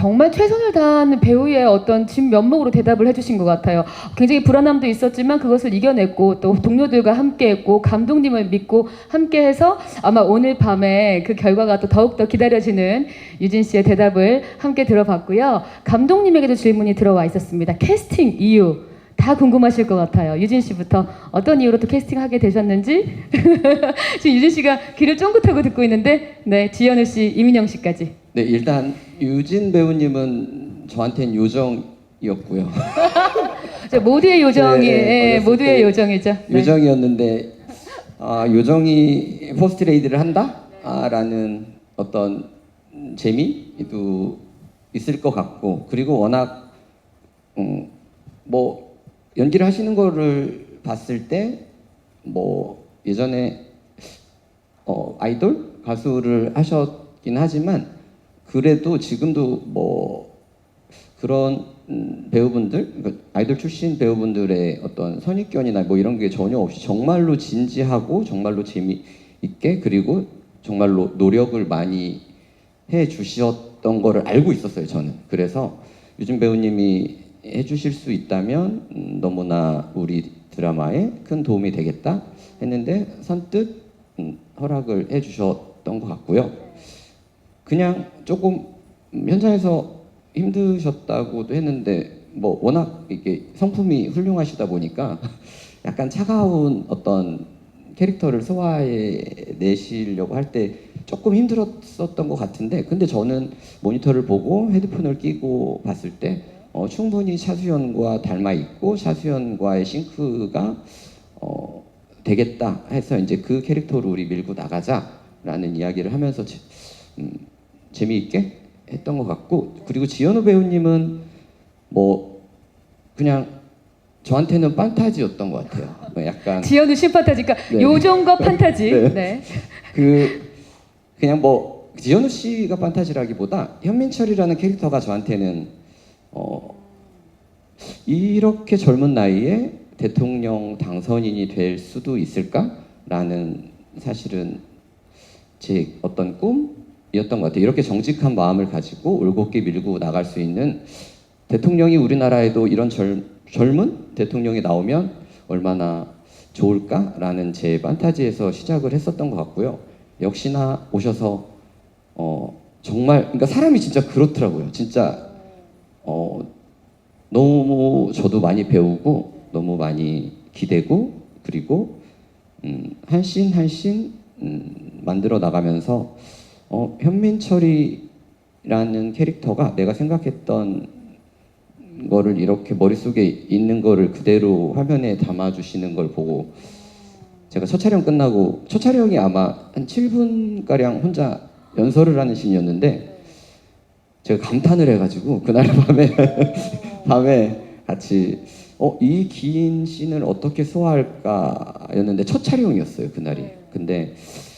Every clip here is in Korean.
정말 최선을 다하는 배우의 어떤 진 면목으로 대답을 해주신 것 같아요. 굉장히 불안함도 있었지만 그것을 이겨냈고 또 동료들과 함께했고 감독님을 믿고 함께해서 아마 오늘 밤에 그 결과가 또 더욱더 기다려지는 유진 씨의 대답을 함께 들어봤고요. 감독님에게도 질문이 들어와 있었습니다. 캐스팅 이유. 다 궁금하실 것 같아요. 유진 씨부터 어떤 이유로 또 캐스팅하게 되셨는지 지금 유진 씨가 귀를 쫑긋하고 듣고 있는데 네 지현우 씨, 이민영 씨까지 네, 일단 유진 배우님은 저한테는 요정이었고요. 저 모두의 요정이 네, 예, 어렸을 모두의 때 요정이죠. 네. 요정이었는데 아, 요정이 포스트레이드를 한다? 아, 라는 어떤 재미도 있을 것 같고 그리고 워낙 음, 뭐 연기를 하시는 거를 봤을 때 뭐 예전에 어, 아이돌 가수를 하셨긴 하지만 그래도 지금도 뭐 그런 음, 배우분들 그러니까 아이돌 출신 배우분들의 어떤 선입견이나 뭐 이런 게 전혀 없이 정말로 진지하고 정말로 재미있게 그리고 정말로 노력을 많이 해 주셨던 거를 알고 있었어요 저는 그래서 유진 배우님이 해 주실 수 있다면 음, 너무나 우리 드라마에 큰 도움이 되겠다 했는데 선뜻 음, 허락을 해 주셨던 것 같고요. 그냥 조금 음, 현장에서 힘드셨다고도 했는데 뭐 워낙 이게 성품이 훌륭하시다 보니까 약간 차가운 어떤 캐릭터를 소화해 내시려고 할 때 조금 힘들었었던 것 같은데 근데 저는 모니터를 보고 헤드폰을 끼고 봤을 때 어, 충분히 차수연과 닮아 있고 차수연과의 싱크가 어, 되겠다 해서 이제 그 캐릭터로 우리 밀고 나가자라는 이야기를 하면서 제, 음, 재미있게 했던 것 같고 그리고 지현우 배우님은 뭐 그냥 저한테는 판타지였던 것 같아요. 뭐 약간 지현우 신판타지니까 네. 요정과 판타지. 네. 네. 그 그냥 뭐 지현우 씨가 판타지라기보다 현민철이라는 캐릭터가 저한테는 어 이렇게 젊은 나이에 대통령 당선인이 될 수도 있을까라는 사실은 제 어떤 꿈 이었던 것 같아요. 이렇게 정직한 마음을 가지고 올곧게 밀고 나갈 수 있는 대통령이 우리나라에도 이런 젊, 젊은 대통령이 나오면 얼마나 좋을까라는 제 판타지에서 시작을 했었던 것 같고요. 역시나 오셔서 어, 정말 그러니까 사람이 진짜 그렇더라고요. 진짜 어, 너무 저도 많이 배우고 너무 많이 기대고 그리고 음, 한씬 한씬 음, 만들어 나가면서 어, 현민철이라는 캐릭터가 내가 생각했던 거를 이렇게 머릿속에 있는 거를 그대로 화면에 담아 주시는 걸 보고 제가 첫 촬영 끝나고 첫 촬영이 아마 한 7분 가량 혼자 연설을 하는 신이었는데 제가 감탄을 해가지고 그날 밤에 밤에 같이 어 이 긴 씬을 어떻게 소화할까 였는데 첫 촬영이었어요 그날이. 근데 어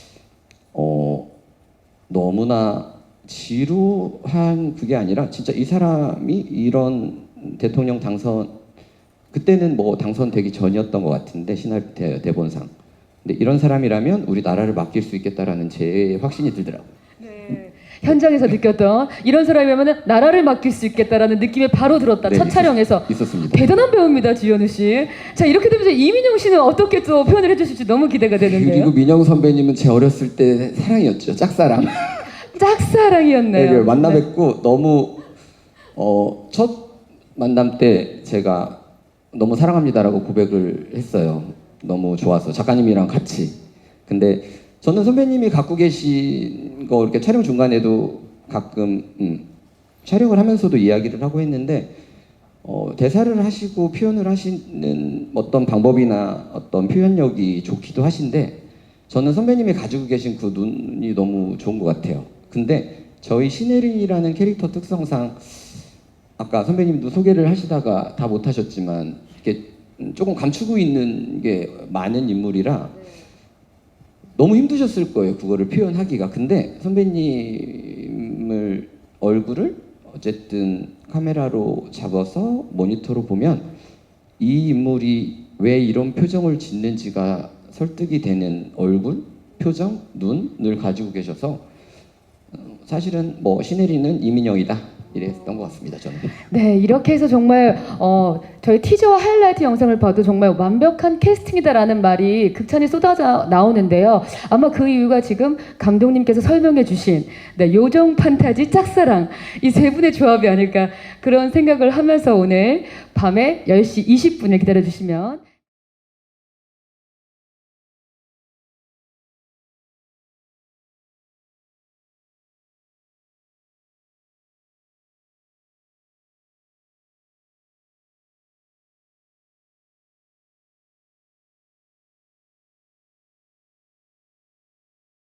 너무나 지루한 그게 아니라 진짜 이 사람이 이런 대통령 당선 그때는 뭐 당선되기 전이었던 것 같은데 대- 대본상. 근데 이런 사람이라면 우리 나라를 맡길 수 있겠다라는 제 확신이 들더라고요. 네. 현장에서 느꼈던 이런 사람이면 나라를 맡길 수 있겠다라는 느낌이 바로 들었다. 네, 첫 촬영에서. 있었습니다. 대단한 배우입니다, 지현우 씨. 자, 이렇게 되면서 이민영 씨는 어떻게 또 표현을 해주실지 너무 기대가 그리고 되는데요. 민영 선배님은 제 어렸을 때 사랑이었죠. 짝사랑. 짝사랑이었네요. 네, 만나 네. 뵙고 너무 어, 첫 만남 때 제가 너무 사랑합니다라고 고백을 했어요. 너무 좋아서 작가님이랑 같이. 근데 저는 선배님이 갖고 계신 거 이렇게 촬영 중간에도 가끔 음, 촬영을 하면서도 이야기를 하고 했는데 어, 대사를 하시고 표현을 하시는 어떤 방법이나 어떤 표현력이 좋기도 하신데 저는 선배님이 가지고 계신 그 눈이 너무 좋은 것 같아요. 근데 저희 신혜린이라는 캐릭터 특성상 아까 선배님도 소개를 하시다가 다 못하셨지만 이렇게 조금 감추고 있는 게 많은 인물이라 너무 힘드셨을 거예요. 그거를 표현하기가. 근데 선배님을 얼굴을 어쨌든 카메라로 잡아서 모니터로 보면 이 인물이 왜 이런 표정을 짓는지가 설득이 되는 얼굴, 표정, 눈을 가지고 계셔서 어, 사실은 뭐 신혜리는 이민영이다. 이랬던 것 같습니다. 저는. 네, 이렇게 해서 정말 어, 저희 티저와 하이라이트 영상을 봐도 정말 완벽한 캐스팅이다라는 말이 극찬이 쏟아져 나오는데요. 아마 그 이유가 지금 감독님께서 설명해 주신 네, 요정 판타지 짝사랑 이 세 분의 조합이 아닐까 그런 생각을 하면서 오늘 밤에 10시 20분을 기다려 주시면